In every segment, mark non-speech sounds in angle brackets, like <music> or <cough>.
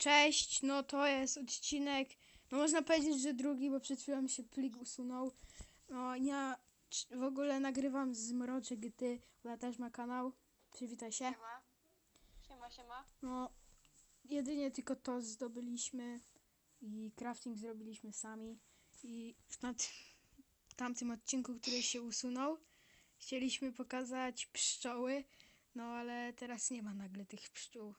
Cześć, no to jest odcinek, no można powiedzieć, że drugi, bo przed chwilą się plik usunął. No ja w ogóle nagrywam z Mroczy Gdy, ona też ma kanał. Przywitaj się. Siema. Siema, siema. No, jedynie tylko to zdobyliśmy i crafting zrobiliśmy sami. I w, nad, w tamtym odcinku, który się usunął, chcieliśmy pokazać pszczoły, no ale teraz nie ma nagle tych pszczół.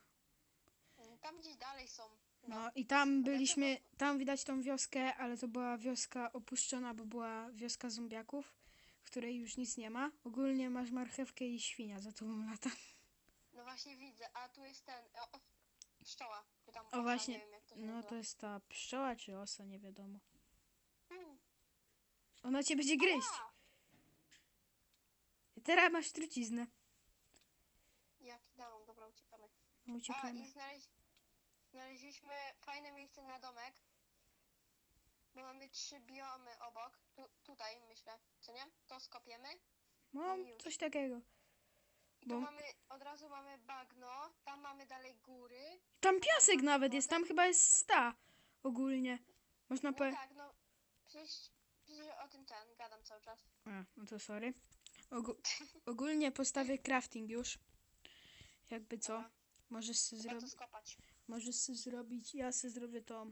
Tam gdzieś dalej są. No i tam byliśmy, tam widać tą wioskę, ale to była wioska opuszczona, bo była wioska zombiaków, w której już nic nie ma. Ogólnie masz marchewkę i świnia za tobą lata. No właśnie widzę, a tu jest ten. O, o, pszczoła. Czy tam O osa, właśnie, Nie wiem, jak to się no nazywa. to jest ta pszczoła czy osa, nie wiadomo. Mm. Ona cię będzie gryźć. A, teraz masz truciznę. Jaki down, dobra, uciekamy. No, A Uciekamy. i znaleź... znaleźliśmy fajne miejsce na domek. Bo mamy trzy biomy obok. Tu, tutaj myślę, co nie? To skopiemy. Już. coś takiego. I Bo- tu mamy, od razu mamy bagno. Tam mamy dalej góry. Tam piasek nawet jest, tam chyba jest sta ogólnie. Można No po... tak, no. Przecież, przecież o tym ten gadam cały czas. A, no to sorry. Ogó- ogólnie postawię crafting już. Jakby co. Dobra. Możesz sobie Trzeba to zrobić. skopać. Możesz sobie zrobić. Ja sobie zrobię to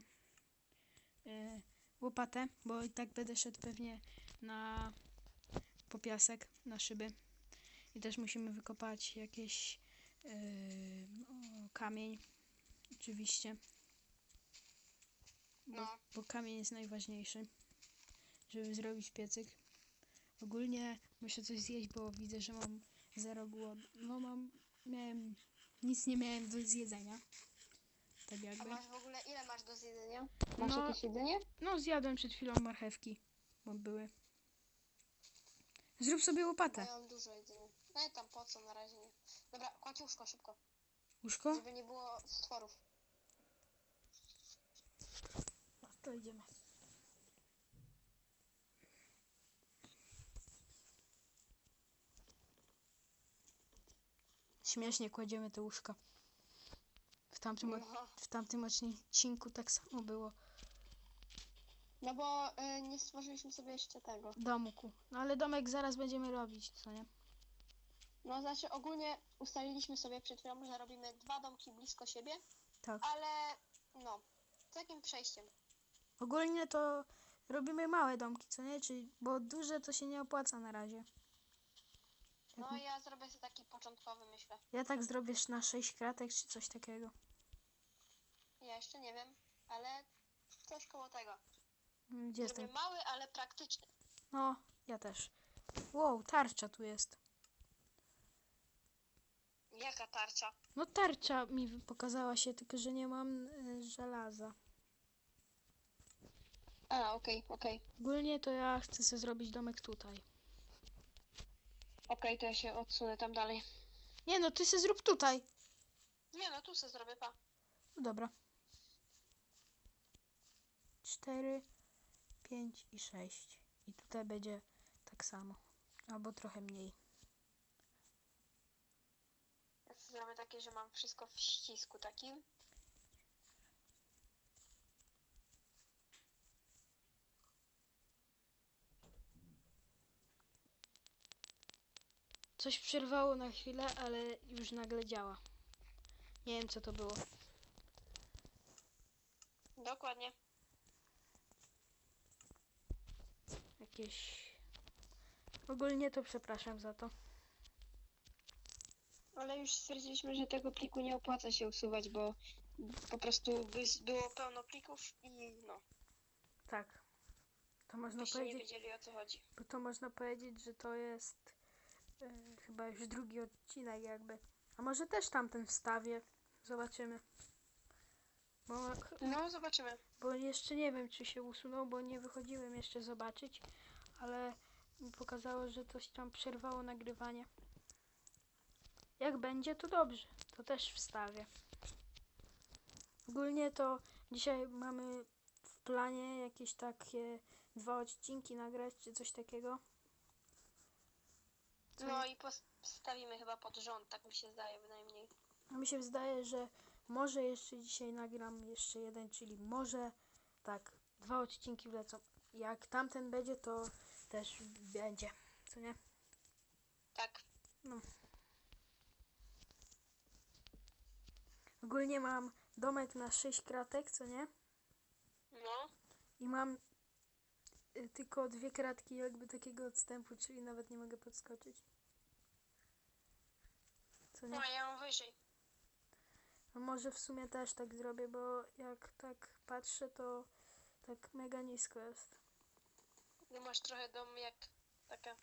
e, łopatę, bo i tak będę szedł pewnie na po piasek, na szyby. I też musimy wykopać jakieś e, o, kamień. Oczywiście. Bo, No. bo kamień jest najważniejszy, żeby zrobić piecyk. Ogólnie muszę coś zjeść, bo widzę, że mam zero głodu. No mam, miałem, nic nie miałem do zjedzenia. Tak A jakby. masz w ogóle, ile masz do zjedzenia? Masz No. jakieś jedzenie? No zjadłem przed chwilą marchewki, bo były. Zrób sobie łopatę. ja mam dużo jedzenia. No i tam po co, na razie nie. Dobra, kładź łóżko szybko, Łóżko? żeby nie było stworów. No, to idziemy. Śmiesznie kładziemy te łóżka. W tamtym, od- w tamtym odcinku tak samo było. No bo y, nie stworzyliśmy sobie jeszcze tego. Domku. No ale domek zaraz będziemy robić, co nie? No znaczy ogólnie ustaliliśmy sobie przed chwilą, że robimy dwa domki blisko siebie, Tak. ale no, takim przejściem. Ogólnie to robimy małe domki, co nie? Czyli, bo duże to się nie opłaca na razie. No ja zrobię sobie taki początkowy, myślę. Ja tak zrobię na 6 kratek czy coś takiego. Jeszcze nie wiem, ale coś koło tego. Gdzie Zrobię jestem? mały, ale praktyczny. No, ja też. Wow, tarcza tu jest. Jaka tarcza? No tarcza mi pokazała się, tylko że nie mam y, żelaza. A, okej, okej. Ogólnie to ja chcę sobie zrobić domek tutaj. Okej, to ja się odsunę tam dalej. Nie no, ty se zrób tutaj. Nie no, tu se zrobię, pa. No dobra. 4, 5 i 6. I tutaj będzie tak samo. Albo trochę mniej. Zrobię takie, że mam wszystko w ścisku takim. Coś przerwało na chwilę, ale już nagle działa. Nie wiem co to było. Dokładnie. Jakieś... Ogólnie to przepraszam za to. Ale już stwierdziliśmy, że tego pliku nie opłaca się usuwać, bo po prostu by było pełno plików i no, Tak. To można byście nie powiedzieć, wiedzieli o co chodzi. bo to można powiedzieć, że to jest e, chyba już drugi odcinek jakby. A może też tamten wstawię. Zobaczymy. Bo, No, zobaczymy. bo jeszcze nie wiem, czy się usunął, bo nie wychodziłem jeszcze zobaczyć, ale mi pokazało, że coś tam przerwało nagrywanie. Jak będzie, to dobrze. To też wstawię. Ogólnie to dzisiaj mamy w planie jakieś takie dwa odcinki nagrać, czy coś takiego. Co No i postawimy chyba pod rząd, tak mi się zdaje bynajmniej. A mi się wydaje, że Może jeszcze dzisiaj nagram jeszcze jeden, czyli może tak, dwa odcinki wlecą. Jak tamten będzie, to też będzie, co nie? Tak. Ogólnie mam domek na 6 kratek, co nie? No. I mam y, tylko dwie kratki jakby takiego odstępu, czyli nawet nie mogę podskoczyć. Co nie? No, ja mam wyżej. A może w sumie też tak zrobię, bo jak tak patrzę, to tak mega nisko jest. No masz trochę dom jak taka,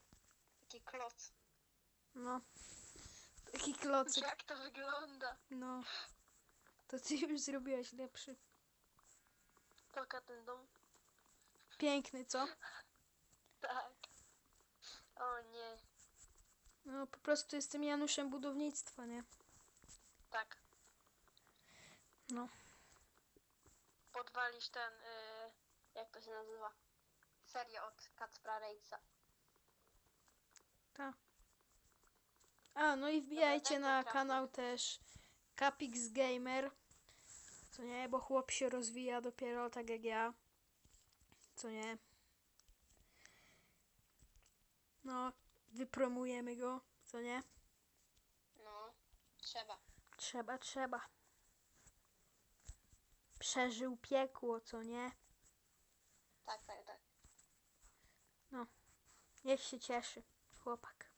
taki kloc. No. Taki klocek. Jak to wygląda? No. To ty już zrobiłaś lepszy. Poka ten dom. Piękny, co? Tak. O nie. No po prostu jestem Januszem budownictwa, nie? Tak. No. Podwalisz ten, y, jak to się nazywa? Serię od Kacpra Rejca. Ta. A, no i wbijajcie na kanał też Capix Gamer. Co nie, bo chłop się rozwija dopiero tak jak ja. Co nie? No, wypromujemy go, co nie? No, trzeba. Trzeba, trzeba. Przeżył piekło, co nie? Tak, tak, tak. Niech się cieszy, chłopak.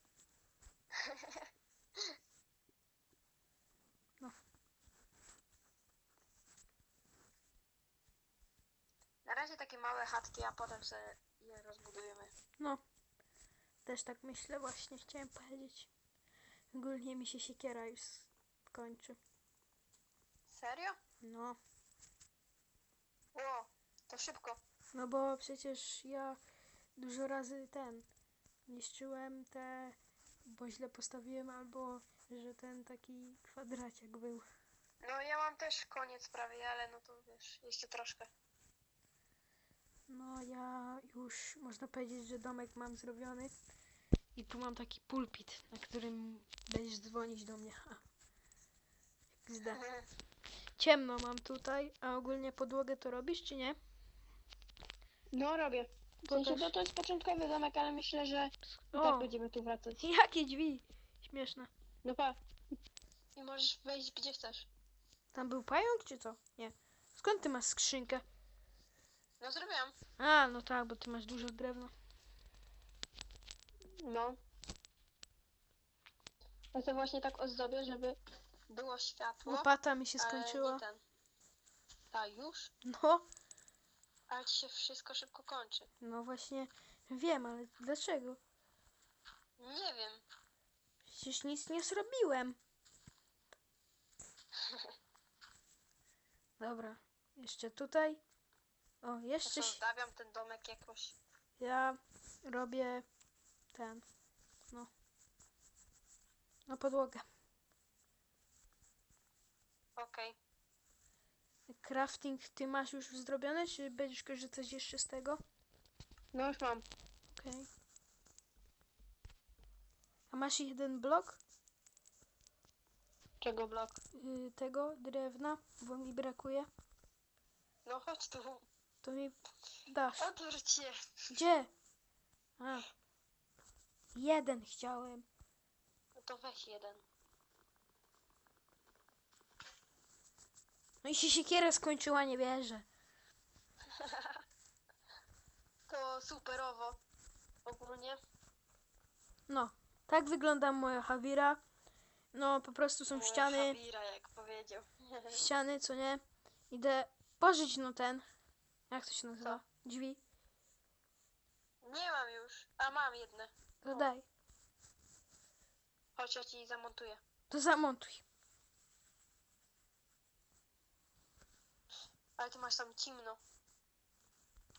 Na razie takie małe chatki, a potem sobie je rozbudujemy. No, też tak myślę właśnie, chciałem powiedzieć. Ogólnie mi się siekiera już skończy. Serio? No, Ło, to szybko. no bo przecież ja dużo razy ten niszczyłem te, bo źle postawiłem, albo że ten taki kwadraciak był. No ja mam też koniec prawie, ale no to wiesz, jeszcze troszkę. No ja już można powiedzieć, że domek mam zrobiony i tu mam taki pulpit, na którym będziesz dzwonić do mnie. Ha. XD. Ciemno mam tutaj, a ogólnie podłogę to robisz czy nie? No robię. W sensie, no to jest początkowy domek, ale myślę, że i O, tak będziemy tu wracać. <laughs> jakie drzwi! Śmieszne. No pa. I możesz wejść gdzie chcesz. Tam był pająk czy co? Nie. Skąd ty masz skrzynkę? No zrobiłam. A, no tak, bo ty masz dużo drewna. No. Ja to właśnie tak ozdobię, żeby było światło. Łopata mi się ale skończyła. Nie ten. A już? No, Ale ci się wszystko szybko kończy. no właśnie wiem, ale dlaczego? Nie wiem. Przecież nic nie zrobiłem. <laughs> Dobra, jeszcze tutaj. O, jeszcze się- Zostawiam ten domek jakoś. ja robię ten, no, na podłogę. Okej. Crafting ty masz już zrobione, czy będziesz korzystać jeszcze z tego? No już mam. Okej. A masz jeden blok Czego blok? y, tego drewna, bo mi brakuje? No chodź tu. To mi dasz. Odwróć się. Gdzie? A. Jeden chciałem. No to weź jeden. No i się siekiera skończyła, nie wierzę. To superowo. Ogólnie. No, tak wygląda moja Hawira. No, po prostu są Moja ściany, Habira, jak powiedział. <laughs> ściany, co nie? Idę pożyć, no ten. Jak to się nazywa? Drzwi. Nie mam już. A mam jedne. To daj. Chodź, ja ci zamontuję. To zamontuj. Ale ty masz tam ciemno.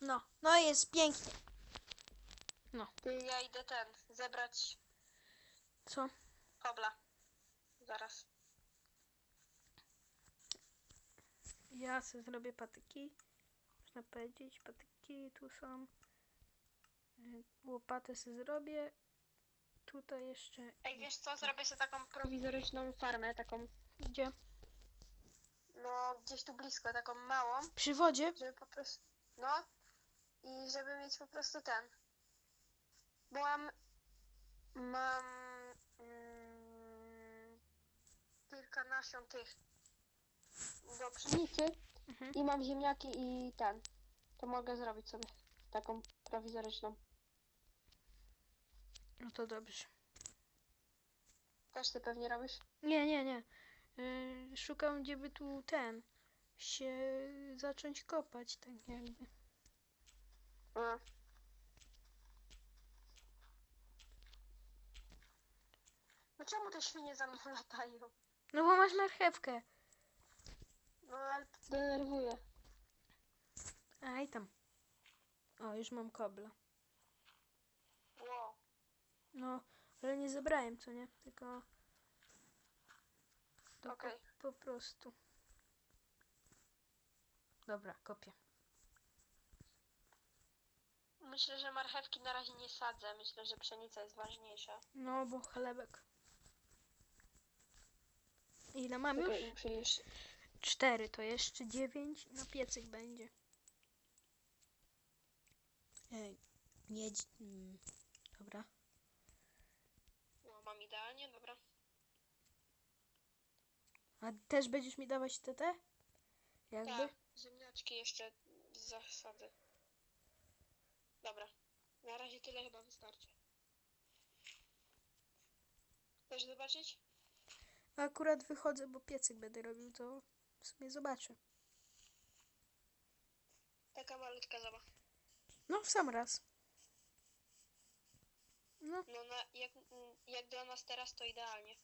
No, no jest pięknie. Ty, ja idę ten, zebrać Co? kobla. Zaraz. Ja sobie zrobię patyki. Można powiedzieć, patyki tu są. Y, Łopatę sobie zrobię. Tutaj jeszcze. Ej, wiesz co, zrobię sobie taką prowizoryczną farmę, taką Gdzie? No gdzieś tu blisko, taką małą, Przy wodzie? żeby po prostu, no i żeby mieć po prostu ten, bo mam, mam mm, kilka nasion tych do pszenicy Mhm. i mam ziemniaki i ten, to mogę zrobić sobie taką prowizoryczną. No to dobrze. Też ty pewnie robisz? Nie, nie, nie. Yy, szukam, gdzie by tu ten się zacząć kopać, tak jakby. A. No czemu te świnie za mną latają? No bo masz marchewkę. No ale to denerwuje. Aj tam. O, już mam kobla. Wow. No, ale nie zebrałem, co nie? Tylko... To Okej. po, po prostu. Dobra, kopię. Myślę, że marchewki na razie nie sadzę. Myślę, że pszenica jest ważniejsza. No, bo chlebek. Ile mam już? Muszę. Cztery, to jeszcze dziewięć na piecyk będzie. Ej, nie... mm, Dobra. No, mam idealnie, dobra. A też będziesz mi dawać te? Jakby? Tak, ziemniaczki jeszcze zasadzę. Dobra. Na razie tyle chyba wystarczy. Chcesz zobaczyć? Akurat wychodzę, bo piecyk będę robił, to w sumie zobaczę. Taka malutka zaba. No, w sam raz. No, No na, jak, jak dla nas teraz to idealnie.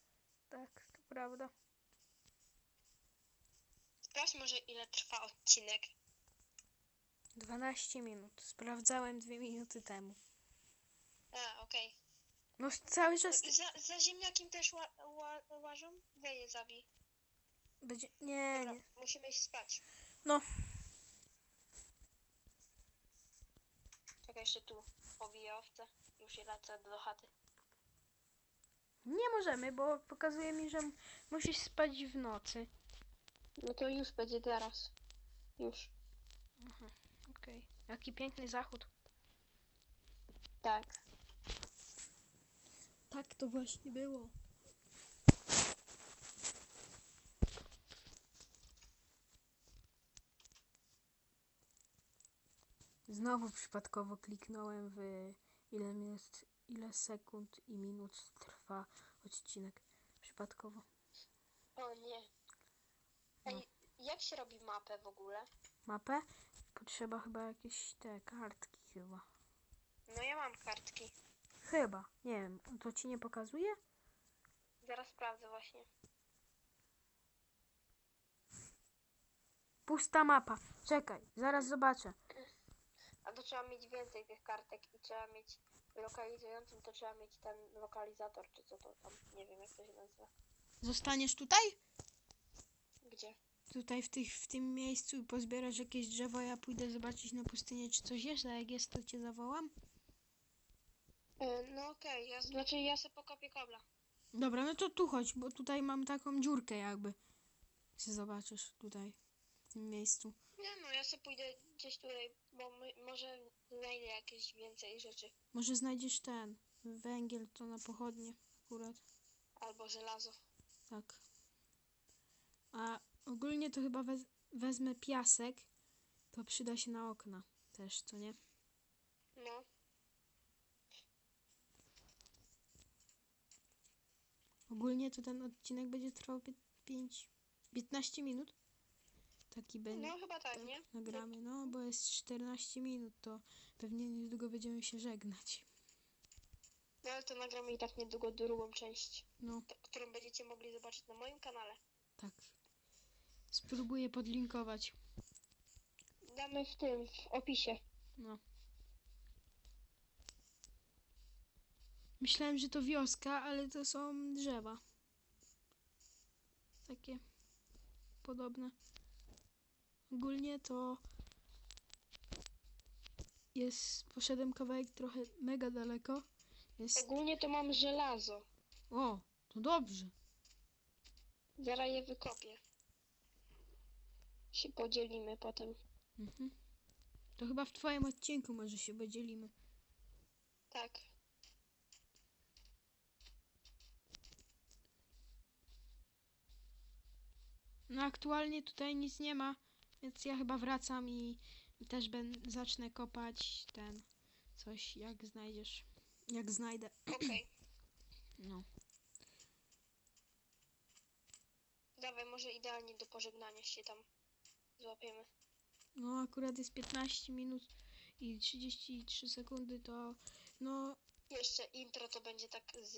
tak, to prawda. Sprawdź może ile trwa odcinek. 12 minut. Sprawdzałem dwie minuty temu. A, okej. No, cały czas Za, za ziemniakiem też ła, ła, łażą? Weź je zabij. będzie... Nie, Dobra, nie. musimy iść spać. No. Czekaj, jeszcze tu powiję owce. Już je lecę do chaty. Nie możemy, bo pokazuje mi, że m- musisz spać w nocy. No to już będzie teraz. Już. Aha, okej. Jaki piękny zachód. Tak. Tak to właśnie było. Znowu przypadkowo kliknąłem w ile minut, ile sekund i minut trwa odcinek. Przypadkowo. O nie. Jak się robi mapę w ogóle? Mapę? Potrzeba chyba jakieś te kartki chyba. No ja mam kartki. Chyba, nie wiem, to ci nie pokazuje? Zaraz sprawdzę właśnie. Pusta mapa. Czekaj, zaraz zobaczę. A to trzeba mieć więcej tych kartek i trzeba mieć lokalizującym, to trzeba mieć ten lokalizator, czy co to tam, nie wiem jak to się nazywa. Zostaniesz tutaj? Gdzie? Tutaj w, tych, w tym miejscu i pozbierasz jakieś drzewo, ja pójdę zobaczyć na pustynię, czy coś jest, a jak jest, to cię zawołam. E, no okej, ja, znaczy ja sobie pokopię kobla. Dobra, no to tu chodź, bo tutaj mam taką dziurkę jakby. Czy zobaczysz tutaj, w tym miejscu. Nie no, ja sobie pójdę gdzieś tutaj, bo my, może znajdę jakieś więcej rzeczy. Może znajdziesz ten, węgiel to na pochodnie akurat. Albo żelazo. Tak. A ogólnie to chyba wez wezmę piasek, to przyda się na okna też, co nie? No. Ogólnie to ten odcinek będzie trwał 5, 15 minut. Taki będzie. No chyba tak, nie? Nagramy, no bo jest 14 minut, to pewnie niedługo będziemy się żegnać. No ale to nagramy i tak niedługo drugą część, No, t- którą będziecie mogli zobaczyć na moim kanale. tak. Spróbuję podlinkować. Damy w tym, w opisie. No. Myślałem, że to wioska, ale to są drzewa. Takie podobne. Ogólnie to jest, poszedłem kawałek trochę mega daleko. Jest, Ogólnie to mam żelazo. o, to dobrze. Zaraz je wykopię. Się podzielimy potem. Mhm. To chyba w twoim odcinku może się podzielimy. Tak. No aktualnie tutaj nic nie ma, więc ja chyba wracam i też ben, zacznę kopać ten coś jak znajdziesz. Jak znajdę. Okej. <clears throat> No. Dawaj, może idealnie do pożegnania się tam złapiemy. No akurat jest 15 minut i 33 sekundy to no Jeszcze intro to będzie tak z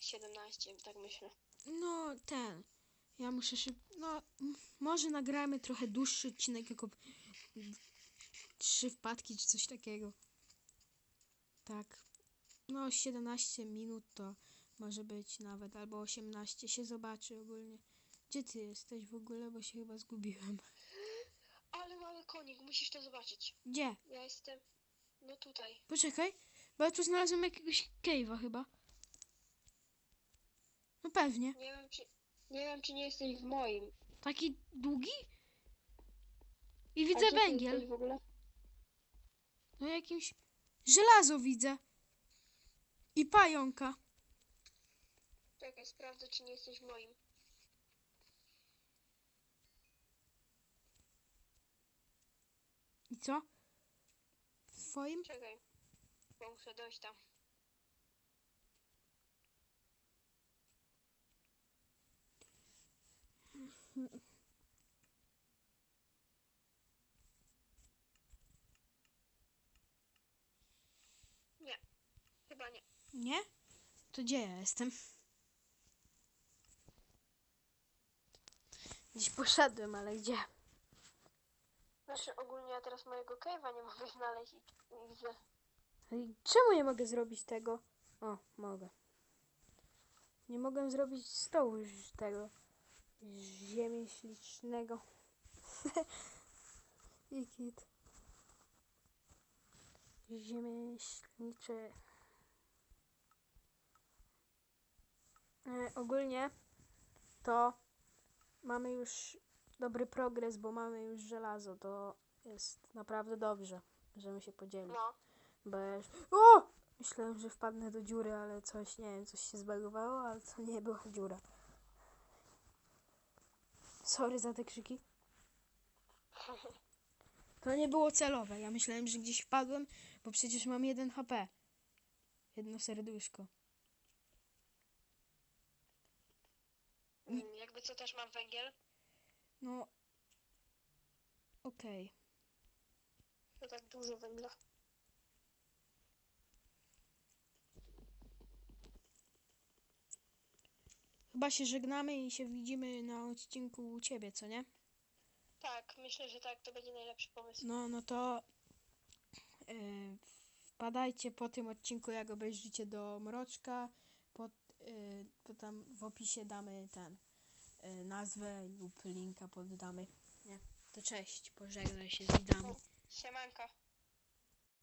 17, tak myślę. no ten. Ja muszę szyb... No może nagramy trochę dłuższy odcinek jako trzy wpadki czy coś takiego. Tak. No 17 minut to może być nawet albo 18 się zobaczy ogólnie. Gdzie ty jesteś w ogóle, bo się chyba zgubiłem. Ale mały konik, musisz to zobaczyć. Gdzie? Ja jestem. No tutaj. Poczekaj, bo ja tu znalazłem jakiegoś cave'a chyba. No pewnie. Nie wiem czy. Nie wiem czy nie jesteś w moim. Taki długi? I widzę gdzie ty węgiel. jesteś w ogóle? No jakimś żelazo widzę. I pająka. Czekaj, sprawdzę czy nie jesteś w moim. Co? W twoim? Czekaj. Bo muszę dojść tam. Nie. Chyba nie. Nie? To gdzie ja jestem? Gdzieś poszedłem, ale gdzie? Znaczy ogólnie ja teraz mojego cave'a nie mogę <laughs> znaleźć i widzę. Czemu nie mogę zrobić tego? O, mogę. Nie mogę zrobić stołu już tego ziemi ślicznego. <laughs> I kit. Ziemię śliczy. E, ogólnie to mamy już dobry progres, bo mamy już żelazo. To jest naprawdę dobrze, że my się podzieli. No. Bo ja już... O! Myślałem, że wpadnę do dziury, ale coś, nie wiem, coś się zbagowało, ale to nie była dziura. Sorry za te krzyki. To nie było celowe. Ja myślałem, że gdzieś wpadłem, bo przecież mam jeden HP. Jedno serduszko. Mm, Jakby co też mam węgiel. No... Okej. To tak dużo węgla. Chyba się żegnamy i się widzimy na odcinku u ciebie, co nie? Tak, myślę, że tak to będzie najlepszy pomysł. No, no to yy, wpadajcie po tym odcinku, jak obejrzycie do Mroczka. Pod, to tam w opisie damy ten nazwę lub linka poddamy. Nie, to cześć, pożegnaj się z widzami. Siemanko.